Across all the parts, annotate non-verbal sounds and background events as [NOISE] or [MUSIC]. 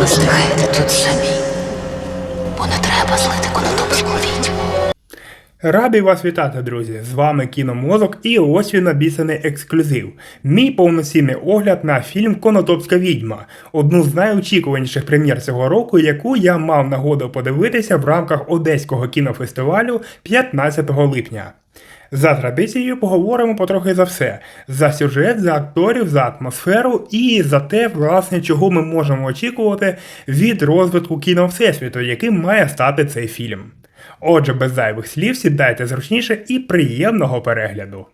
Листихайте тут самі, бо не треба злити конотопську відьму. Радий вас вітати, друзі! З вами Кіномозок і ось він обіцяний ексклюзив. Мій повноцінний огляд на фільм Конотопська відьма, одну з найочікуваніших прем'єр цього року, яку я мав нагоду подивитися в рамках Одеського кінофестивалю 15 липня. За традицією поговоримо потрохи за все: за сюжет, за акторів, за атмосферу і за те, власне, чого ми можемо очікувати від розвитку кіно Всесвіту, яким має стати цей фільм. Отже, без зайвих слів сідайте зручніше і приємного перегляду.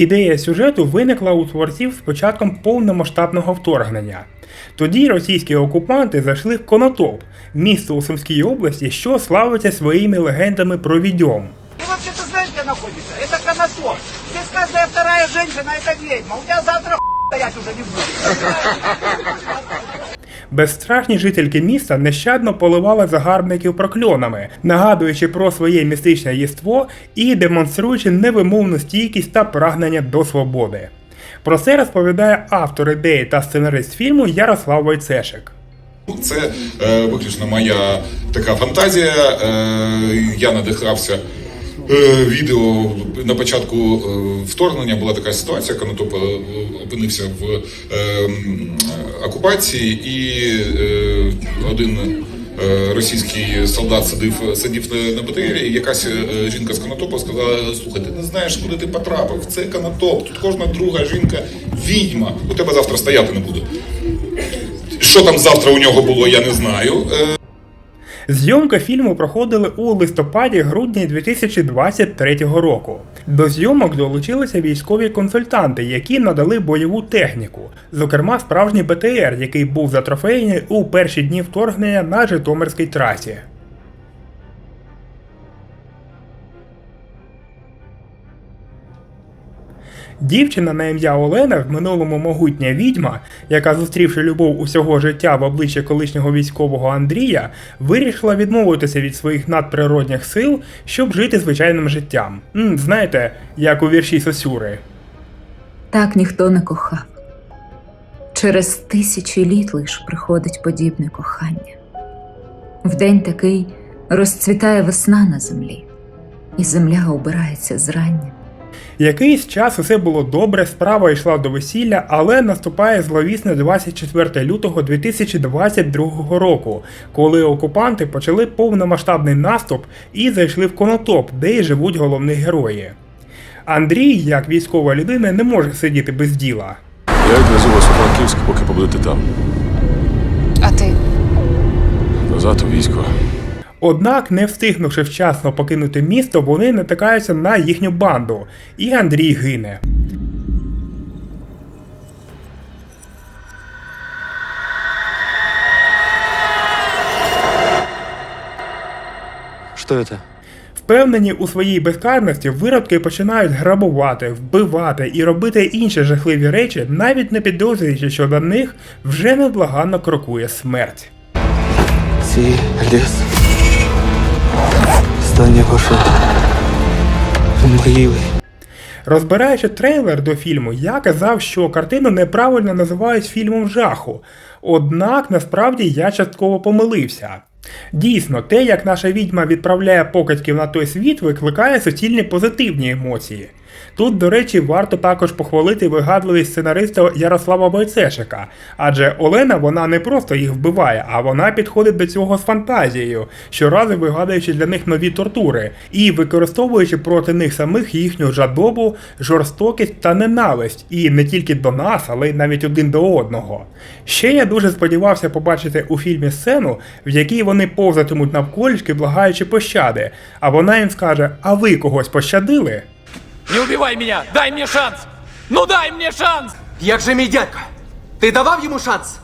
Ідея сюжету виникла у творців з початком повномасштабного вторгнення. Тоді російські окупанти зайшли в Конотоп, місто у Сумській області, що славиться своїми легендами про відьом. Ты вообще-то знаешь, где находится? Это Конотоп. Здесь каждая вторая женщина это ведьма. У тебя завтра хуй стоять уже не будет. Безстрашні жительки міста нещадно поливали загарбників прокльонами, нагадуючи про своє містичне єство і демонструючи невимовну стійкість та прагнення до свободи. Про це розповідає автор ідеї та сценарист фільму Ярослав Войцешик. Це е, виключно моя така фантазія. Е, я надихався відео на початку е, вторгнення. Була така ситуація, Конотоп е, опинився в е, окупації, і е, один е, російський солдат сидів, сидів на, БТРі, і якась е, жінка з Конотопа сказала: слухай, ти не знаєш, куди ти потрапив. Це Конотоп, тут кожна друга жінка відьма. У тебе завтра стояти не буде. Що там завтра у нього було, я не знаю. Зйомки фільму проходили у листопаді-грудні 2023 року. До зйомок долучилися військові консультанти, які надали бойову техніку, зокрема справжній БТР, який був затрофейний у перші дні вторгнення на Житомирській трасі. Дівчина на ім'я Олена, в минулому могутня відьма, яка зустрівши любов усього життя в обличчя колишнього військового Андрія, вирішила відмовитися від своїх надприродних сил, щоб жити звичайним життям. Знаєте, як у вірші Сосюри. Так ніхто не кохав. Через тисячі літ лиш приходить подібне кохання. В день такий розцвітає весна на землі, і земля обирається зрання. Якийсь час усе було добре, справа йшла до весілля, але наступає зловісне 24 лютого 2022 року, коли окупанти почали повномасштабний наступ і зайшли в Конотоп, де й живуть головні герої. Андрій, як військова людина, не може сидіти без діла. Я відвезу вас у Франківськ, поки побудете там. А ти? Назад у військо. Однак, не встигнувши вчасно покинути місто, вони натикаються на їхню банду, і Андрій гине. Что это? Впевнені у своїй безкарності, виродки починають грабувати, вбивати і робити інші жахливі речі, навіть не підозрюючи, що до них вже невблаганно крокує смерть. Цей стане вашей могилой. Розбираючи трейлер до фільму, я казав, що картину неправильно називають фільмом жаху. Однак насправді я частково помилився. Дійсно, те, як наша відьма відправляє покидьків на той світ, викликає суцільні позитивні емоції. Тут, до речі, варто також похвалити вигадливість сценариста Ярослава Бойцешика, адже Олена вона не просто їх вбиває, а вона підходить до цього з фантазією, щоразу вигадуючи для них нові тортури і використовуючи проти них самих їхню жадобу, жорстокість та ненависть, і не тільки до нас, але й навіть один до одного. Ще я дуже сподівався побачити у фільмі сцену, в якій вони повзатимуть навколішки, благаючи пощади, а вона їм скаже: А ви когось пощадили? Не убивай меня! Дай мне шанс! Ну дай мне шанс! Як же мій дядько? Ти давав йому шанс?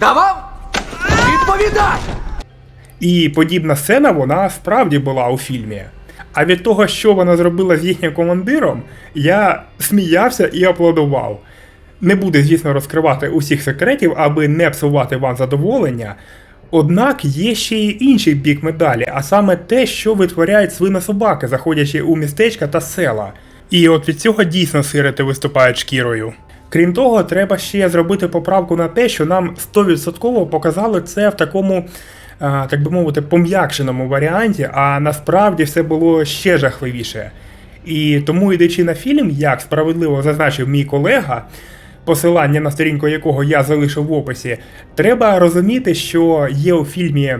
Давав? Відповідай! І подібна сцена вона справді була у фільмі. А від того, що вона зробила з їхнім командиром, я сміявся і аплодував. Не буду, звісно, розкривати усіх секретів, аби не псувати вам задоволення. Однак є ще й інший бік медалі, а саме те, що витворяють свинособаки, заходячи у містечка та села. І от від цього дійсно сирити виступають шкірою. Крім того, треба ще зробити поправку на те, що нам 100% показали це в такому, так би мовити, пом'якшеному варіанті, а насправді все було ще жахливіше. І тому, йдучи на фільм, як справедливо зазначив мій колега, посилання на сторінку якого я залишив в описі, треба розуміти, що є у фільмі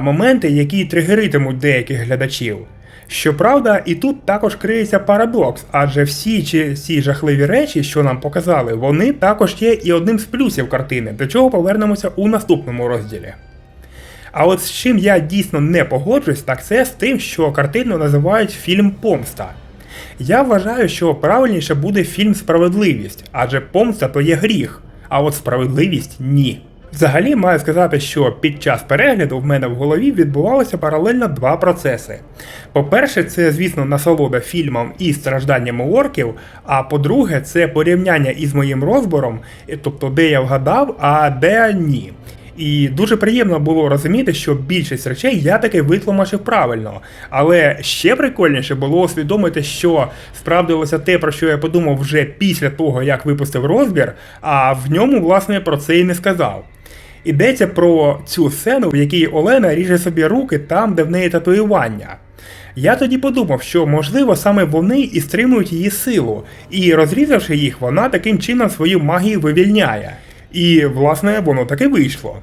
моменти, які тригеритимуть деяких глядачів. Щоправда, і тут також криється парадокс, адже всі ці, ці жахливі речі, що нам показали, вони також є і одним з плюсів картини, до чого повернемося у наступному розділі. А от з чим я дійсно не погоджуюсь, так це з тим, що картину називають фільм Помста. Я вважаю, що правильніше буде фільм Справедливість, адже помста то є гріх, а от справедливість ні. Взагалі маю сказати, що під час перегляду в мене в голові відбувалося паралельно два процеси. По-перше, це, звісно, насолода фільмом і стражданнями орків, а по-друге, це порівняння із моїм розбором, тобто де я вгадав, а де ні. І дуже приємно було розуміти, що більшість речей я таки витлумачив правильно. Але ще прикольніше було усвідомити, що справдилося те, про що я подумав вже після того, як випустив розбір, а в ньому, власне, про це і не сказав. Йдеться про цю сцену, в якій Олена ріже собі руки там, де в неї татуювання. Я тоді подумав, що можливо саме вони і стримують її силу, і розрізавши їх, вона таким чином свою магію вивільняє. І, власне, воно таки вийшло.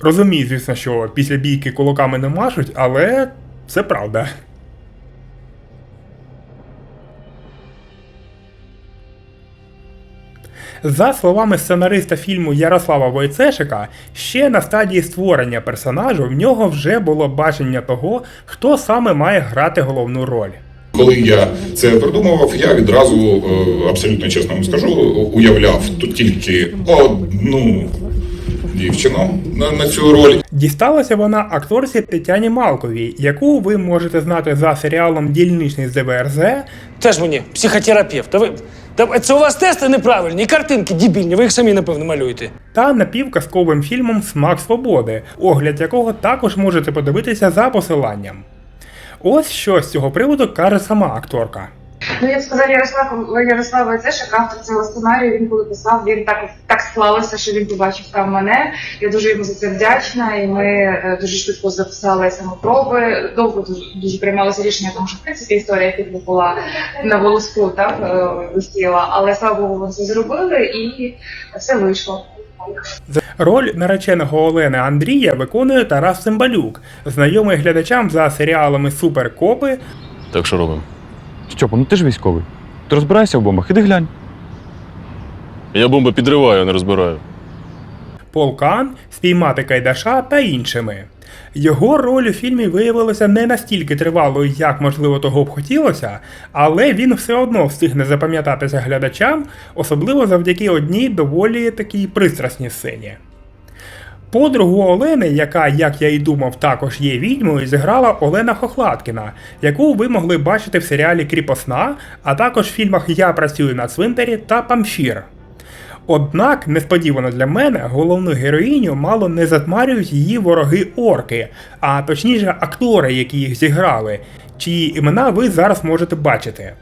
Розумію, звісно, що після бійки кулаками не машуть, але це правда. За словами сценариста фільму Ярослава Войцешика, ще на стадії створення персонажу в нього вже було бачення того, хто саме має грати головну роль. Коли я це придумував, я відразу е, абсолютно чесно вам скажу, уявляв тут тільки одну дівчину на, на цю роль. Дісталася вона акторці Тетяні Малковій, яку ви можете знати за серіалом Дільничний з ДВРЗ Теж мені психотерапевт. Та ви та це у вас тести неправильні, і картинки дебільні, ви їх самі напевно малюєте. та напівказковим фільмом Смак свободи, огляд якого також можете подивитися за посиланням. Ось що з цього приводу каже сама акторка. Ну, я б сказала, Ярослав Ярослав Войцешик, автор цього сценарію, він коли писав, він так так склалося, що він побачив там мене. Я дуже йому за це вдячна, і ми е, дуже швидко записали самопроби. Довго дуже, дуже приймалося рішення, тому що в принципі історія фільму була на волоску, так е, висіла. Але слава Богу, вони це зробили і все вийшло. Роль нареченого Олени Андрія виконує Тарас Цимбалюк, знайомий глядачам за серіалами Суперкопи Так що робимо? Стьопа, ну ти ж військовий. Ти розбираєшся в бомбах, іди глянь. Я бомби підриваю, а не розбираю. Полкан, спіймати Кайдаша та іншими. Його роль у фільмі виявилася не настільки тривалою, як можливо того б хотілося, але він все одно встигне запам'ятатися глядачам, особливо завдяки одній доволі такій пристрасній сцені. Подругу Олени, яка, як я і думав, також є відьмою, зіграла Олена Хохлаткіна, яку ви могли бачити в серіалі Кріпосна, а також в фільмах Я працюю на цвинтарі та Памфір. Однак, несподівано для мене, головну героїню мало не затмарюють її вороги орки, а точніше актори, які їх зіграли, чиї імена ви зараз можете бачити.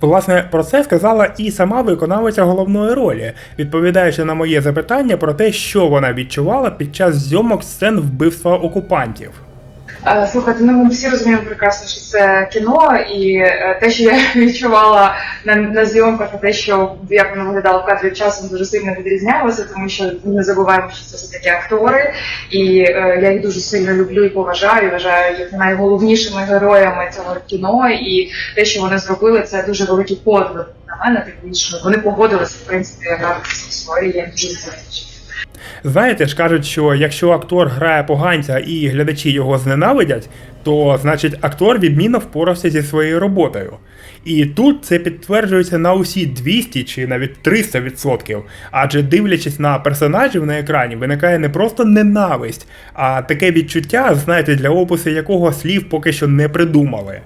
Власне, про це сказала і сама виконавиця головної ролі, відповідаючи на моє запитання про те, що вона відчувала під час зйомок сцен вбивства окупантів. Е, Слухайте, ну ми всі розуміємо прекрасно, що це кіно, і е, те, що я [LAUGHS] відчувала на, на зйомках, а те, що як воно виглядало в кадрі часом, дуже сильно відрізнялося, тому що не забуваємо, що це все таки актори, і е, я їх дуже сильно люблю і поважаю. Вважаю їх найголовнішими героями цього кіно. І те, що вони зробили, це дуже великий подвиг на мене. Такий що вони погодилися в принципі в історії. Я дуже за це вдячна. Знаєте ж кажуть, що якщо актор грає поганця і глядачі його зненавидять, то значить актор відмінно впорався зі своєю роботою. І тут це підтверджується на усі 200 чи навіть 300%. Адже дивлячись на персонажів на екрані, виникає не просто ненависть, а таке відчуття, знаєте, для опису якого слів поки що не придумали.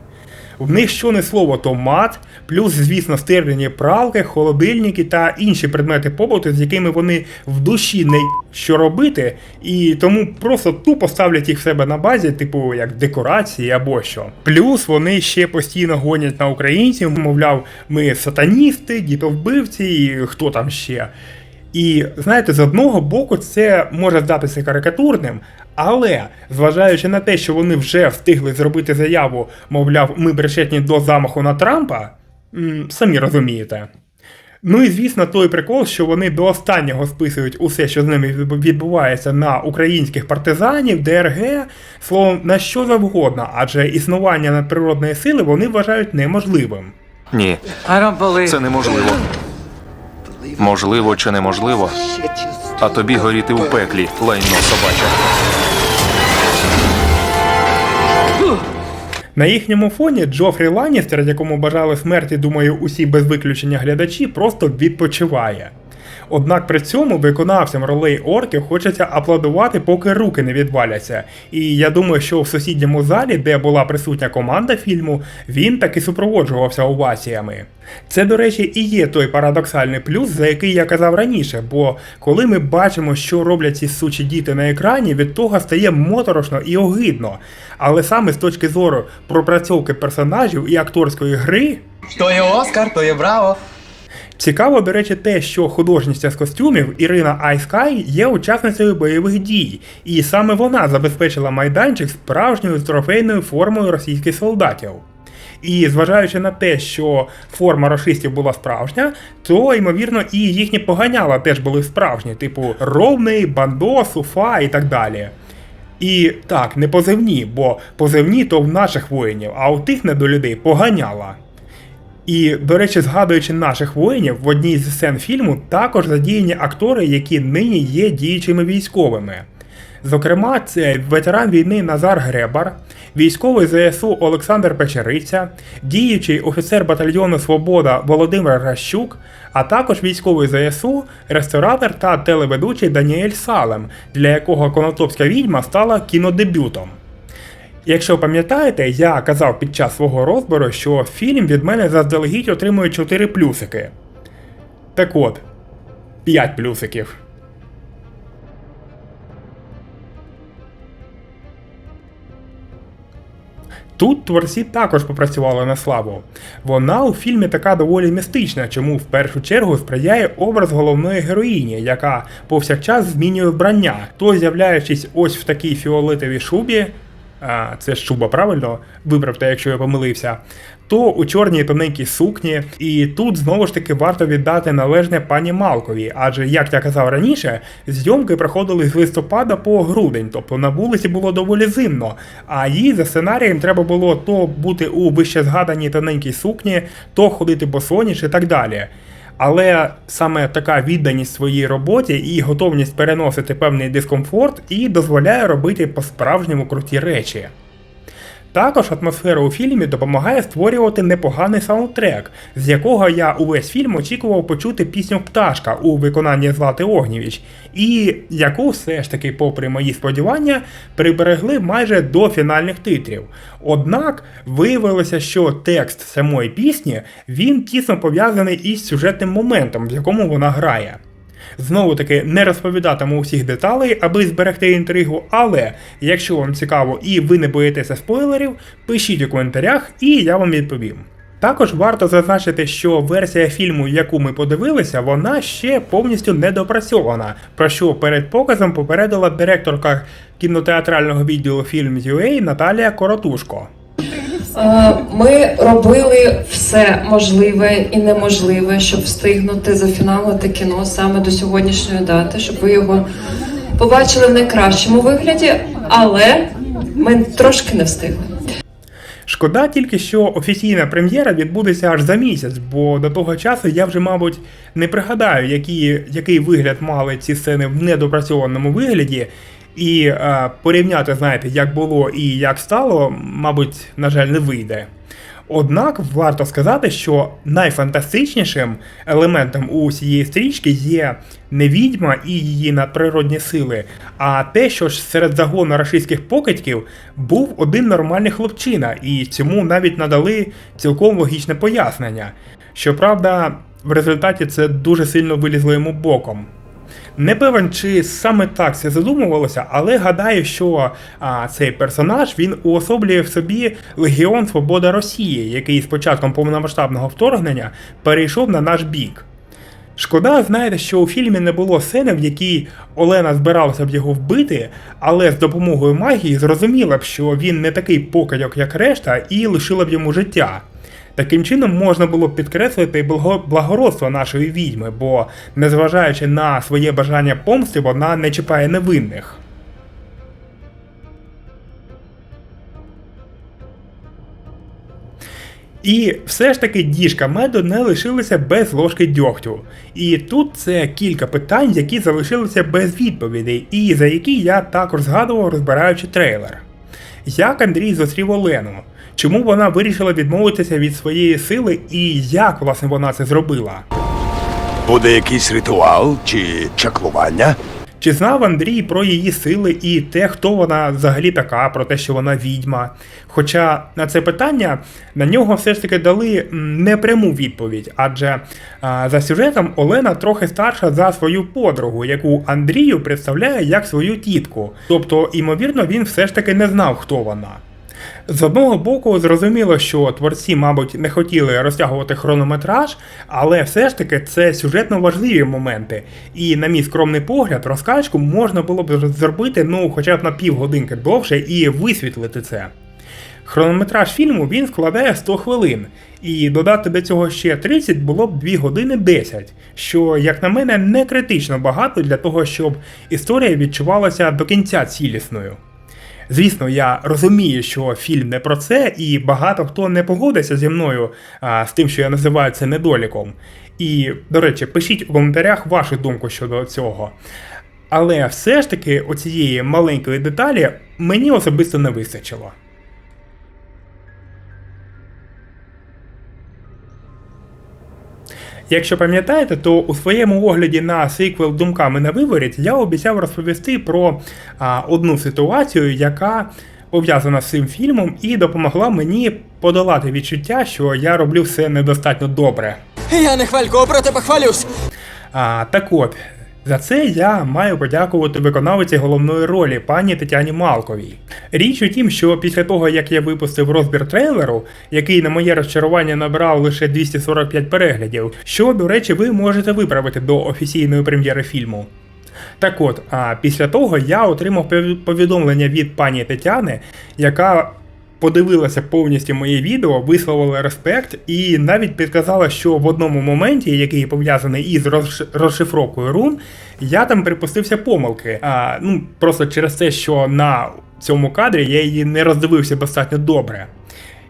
В них що не слово, то мат, плюс, звісно, стерлені пралки, холодильники та інші предмети побуту, з якими вони в душі не що робити, і тому просто тупо ставлять їх в себе на базі, типу як декорації або що. Плюс вони ще постійно гонять на українців, мовляв, ми сатаністи, дітовбивці і хто там ще. І знаєте, з одного боку, це може здатися карикатурним, але зважаючи на те, що вони вже встигли зробити заяву, мовляв, ми причетні до замаху на Трампа, м, самі розумієте. Ну і звісно, той прикол, що вони до останнього списують усе, що з ними відбувається на українських партизанів, ДРГ, словом, на що завгодно, адже існування надприродної сили вони вважають неможливим. Ні, це неможливо. Можливо чи неможливо, а тобі горіти у пеклі, лайно собаче. На їхньому фоні Джофрі Ланністер, якому бажали смерті, думаю, усі без виключення глядачі, просто відпочиває. Однак при цьому виконавцям ролей орків хочеться аплодувати, поки руки не відваляться. І я думаю, що в сусідньому залі, де була присутня команда фільму, він таки супроводжувався оваціями. Це, до речі, і є той парадоксальний плюс, за який я казав раніше, бо коли ми бачимо, що роблять ці сучі діти на екрані, від того стає моторошно і огидно. Але саме з точки зору пропрацьовки персонажів і акторської гри, То є Оскар, то є Браво. Цікаво, до речі, те, що художниця з костюмів Ірина Айскай є учасницею бойових дій, і саме вона забезпечила майданчик справжньою трофейною формою російських солдатів. І зважаючи на те, що форма рашистів була справжня, то ймовірно і їхні поганяла теж були справжні, типу ровний, бандо, суфа і так далі. І так, не позивні, бо позивні то в наших воїнів, а у тих недолюдей поганяла. І, до речі, згадуючи наших воїнів, в одній з сцен фільму також задіяні актори, які нині є діючими військовими. Зокрема, це ветеран війни Назар Гребар, військовий ЗСУ Олександр Печериця, діючий офіцер батальйону Свобода Володимир Ращук, а також військовий ЗСУ, ресторатор та телеведучий Даніель Салем, для якого Конотопська відьма стала кінодебютом. Якщо пам'ятаєте, я казав під час свого розбору, що фільм від мене заздалегідь отримує 4 плюсики. Так от, 5 плюсиків. Тут творці також попрацювали на славу. Вона у фільмі така доволі містична, чому в першу чергу сприяє образ головної героїні, яка повсякчас змінює вбрання, то з'являючись ось в такій фіолетовій шубі, це шуба, правильно? Виправте, якщо я помилився. То у чорній тоненькій сукні, і тут знову ж таки варто віддати належне пані Малкові, адже, як я казав раніше, зйомки проходили з листопада по грудень, тобто на вулиці було доволі зимно, а їй за сценарієм треба було то бути у вище згаданій тоненькій сукні, то ходити босоніж і так далі. Але саме така відданість своїй роботі і готовність переносити певний дискомфорт і дозволяє робити по-справжньому круті речі. Також атмосфера у фільмі допомагає створювати непоганий саундтрек, з якого я увесь фільм очікував почути пісню Пташка у виконанні Злати Огнєвіч, і яку все ж таки, попри мої сподівання, приберегли майже до фінальних титрів. Однак виявилося, що текст самої пісні він тісно пов'язаний із сюжетним моментом, в якому вона грає. Знову таки не розповідатиму усіх деталей, аби зберегти інтригу, але якщо вам цікаво і ви не боїтеся спойлерів, пишіть у коментарях і я вам відповім. Також варто зазначити, що версія фільму, яку ми подивилися, вона ще повністю недопрацьована, про що перед показом попередила директорка кінотеатрального відділу Film.ua Наталія Коротушко. Е, Ми робили все можливе і неможливе, щоб встигнути зафіналити кіно саме до сьогоднішньої дати, щоб ви його побачили в найкращому вигляді, але ми трошки не встигли. Шкода тільки, що офіційна прем'єра відбудеться аж за місяць, бо до того часу я вже, мабуть, не пригадаю, які, який вигляд мали ці сцени в недопрацьованому вигляді. І е, порівняти, знаєте, як було і як стало, мабуть, на жаль, не вийде. Однак варто сказати, що найфантастичнішим елементом у цієї стрічки є не відьма і її надприродні сили, а те, що ж серед загону рашистських покидьків був один нормальний хлопчина, і цьому навіть надали цілком логічне пояснення. Щоправда, в результаті це дуже сильно вилізло йому боком. Не певен, чи саме так це задумувалося, але гадаю, що а, цей персонаж він уособлює в собі Легіон Свобода Росії, який з початком повномасштабного вторгнення перейшов на наш бік. Шкода, знаєте, що у фільмі не було сцени, в якій Олена збиралася б його вбити, але з допомогою магії зрозуміла б, що він не такий покидьок, як решта, і лишила б йому життя. Таким чином можна було підкреслити благо- благородство нашої відьми, бо, незважаючи на своє бажання помсти, вона не чіпає невинних. І все ж таки діжка меду не лишилася без ложки дьогтю. І тут це кілька питань, які залишилися без відповідей, і за які я також згадував, розбираючи трейлер. Як Андрій зустрів Олену? Чому вона вирішила відмовитися від своєї сили і як власне вона це зробила? Буде якийсь ритуал чи чаклування? Чи знав Андрій про її сили і те, хто вона взагалі така, про те, що вона відьма? Хоча на це питання на нього все ж таки дали непряму відповідь, адже а, за сюжетом Олена трохи старша за свою подругу, яку Андрію представляє як свою тітку. Тобто, ймовірно, він все ж таки не знав, хто вона. З одного боку, зрозуміло, що творці, мабуть, не хотіли розтягувати хронометраж, але все ж таки це сюжетно важливі моменти. І, на мій скромний погляд, розкачку можна було б зробити ну, хоча б на півгодинки довше і висвітлити це. Хронометраж фільму він складає 100 хвилин, і додати до цього ще 30 було б 2 години 10, що, як на мене, не критично багато для того, щоб історія відчувалася до кінця цілісною. Звісно, я розумію, що фільм не про це, і багато хто не погодиться зі мною а, з тим, що я називаю це недоліком. І, до речі, пишіть у коментарях вашу думку щодо цього. Але все ж таки оцієї маленької деталі мені особисто не вистачило. Якщо пам'ятаєте, то у своєму огляді на сиквел Думками на виворіт я обіцяв розповісти про а, одну ситуацію, яка пов'язана з цим фільмом і допомогла мені подолати відчуття, що я роблю все недостатньо добре. Я не хвалько, про тебе хвалюсь. А, так от, за це я маю подякувати виконавиці головної ролі пані Тетяні Малковій. Річ у тім, що після того, як я випустив розбір трейлеру, який на моє розчарування набрав лише 245 переглядів, що, до речі, ви можете виправити до офіційної прем'єри фільму. Так от, а після того я отримав повідомлення від пані Тетяни, яка подивилася повністю моє відео, висловила респект і навіть підказала, що в одному моменті, який пов'язаний із розш- розшифровкою рун, я там припустився помилки. А, ну, просто через те, що на цьому кадрі я її не роздивився достатньо добре.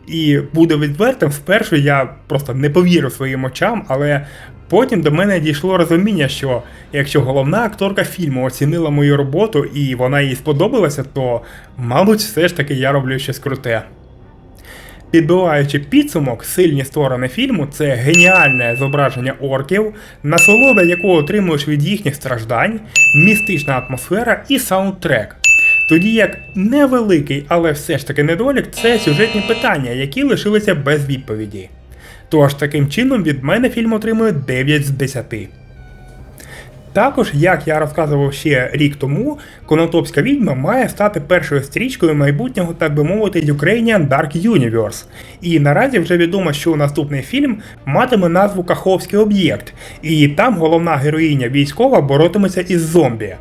І буду відвертим, спершу я просто не повірив своїм очам, але потім до мене дійшло розуміння, що якщо головна акторка фільму оцінила мою роботу і вона їй сподобалася, то, мабуть, все ж таки я роблю щось круте. Підбиваючи підсумок, сильні сторони фільму це геніальне зображення орків, насолода, яку отримуєш від їхніх страждань, містична атмосфера і саундтрек. Тоді як невеликий, але все ж таки недолік це сюжетні питання, які лишилися без відповіді. Тож таким чином від мене фільм отримує 9 з 10. Також, як я розказував ще рік тому, Конотопська відьма має стати першою стрічкою майбутнього, так би мовити, Ukrainian Dark Universe. І наразі вже відомо, що наступний фільм матиме назву Каховський об'єкт, і там головна героїня військова боротиметься із зомбі.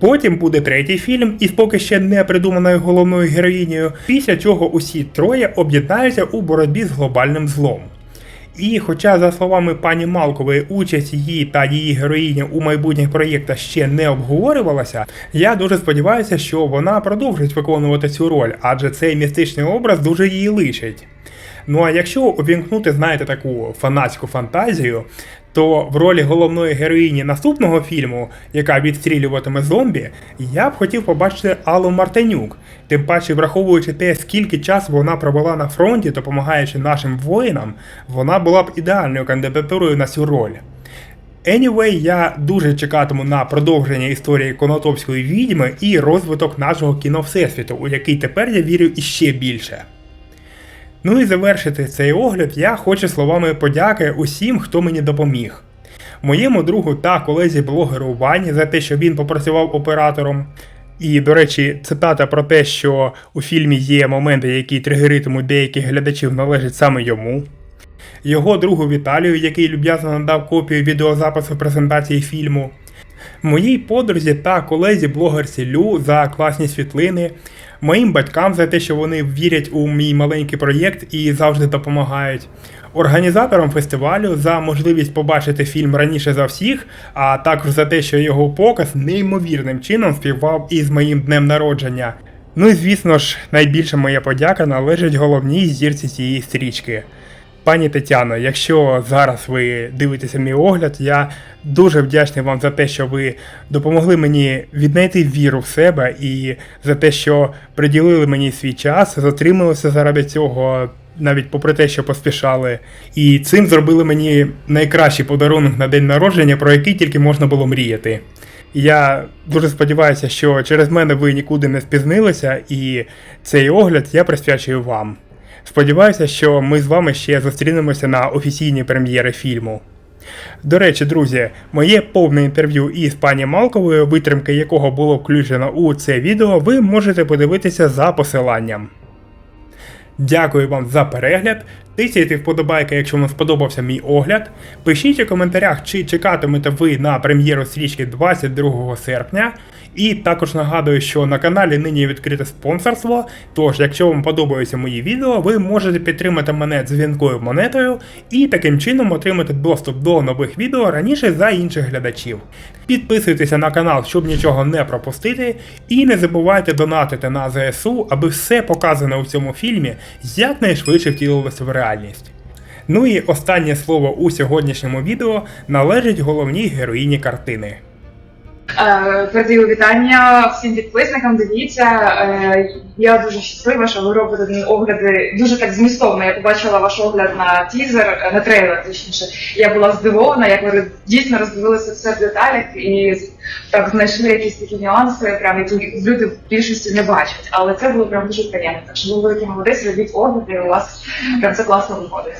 Потім буде третій фільм із поки ще не придуманою головною героїнею, після чого усі троє об'єднаються у боротьбі з глобальним злом. І хоча, за словами пані Малкової, участь її та її героїні у майбутніх проєктах ще не обговорювалася, я дуже сподіваюся, що вона продовжить виконувати цю роль, адже цей містичний образ дуже її личить. Ну а якщо увімкнути, знаєте, таку фанатську фантазію, то в ролі головної героїні наступного фільму, яка відстрілюватиме зомбі, я б хотів побачити Аллу Мартинюк. Тим паче, враховуючи те, скільки часу вона провела на фронті, допомагаючи нашим воїнам, вона була б ідеальною кандидатурою на цю роль. Anyway, я дуже чекатиму на продовження історії Конотопської відьми і розвиток нашого кіно Всесвіту, у який тепер я вірю іще більше. Ну і завершити цей огляд я хочу словами подяки усім, хто мені допоміг. Моєму другу та колезі блогеру Вані за те, що він попрацював оператором. І, до речі, цитата про те, що у фільмі є моменти, які тригеритимуть деяких глядачів, належить саме йому. Його другу Віталію, який люб'язно надав копію відеозапису презентації фільму. Моїй подрузі та колезі блогерці Лю за класні світлини, моїм батькам за те, що вони вірять у мій маленький проєкт і завжди допомагають. Організаторам фестивалю за можливість побачити фільм раніше за всіх, а також за те, що його показ неймовірним чином співпав із моїм днем народження. Ну і звісно ж, найбільша моя подяка належить головній зірці цієї стрічки. Пані Тетяно, якщо зараз ви дивитеся мій огляд, я дуже вдячний вам за те, що ви допомогли мені віднайти віру в себе і за те, що приділили мені свій час, затрималися заради цього, навіть попри те, що поспішали. І цим зробили мені найкращий подарунок на день народження, про який тільки можна було мріяти. Я дуже сподіваюся, що через мене ви нікуди не спізнилися, і цей огляд я присвячую вам. Сподіваюся, що ми з вами ще зустрінемося на офіційній прем'єри фільму. До речі, друзі, моє повне інтерв'ю із пані Малковою, витримки якого було включено у це відео, ви можете подивитися за посиланням. Дякую вам за перегляд. Тисяйте вподобайки, якщо вам сподобався мій огляд. Пишіть у коментарях, чи чекатимете ви на прем'єру стрічки 22 серпня. І також нагадую, що на каналі нині відкрите спонсорство. Тож, якщо вам подобаються мої відео, ви можете підтримати мене дзвінкою монетою і таким чином отримати доступ до нових відео раніше за інших глядачів. Підписуйтеся на канал, щоб нічого не пропустити, і не забувайте донатити на ЗСУ, аби все показане у цьому фільмі якнайшвидше втілилося в реальність. Ну і останнє слово у сьогоднішньому відео належить головній героїні картини. Е, Передаю вітання всім підписникам. Дивіться, е, я дуже щаслива, що ви робите огляди дуже так змістовно. Я побачила ваш огляд на тізер, е, на трейлер, точніше. Я була здивована, як ви дійсно роздивилися все в деталях і так знайшли якісь такі нюанси, прям які люди в більшості не бачать. Але це було прям дуже приємно. Так що ви великий молодець, робіть огляди, і у вас прям це класно виходить.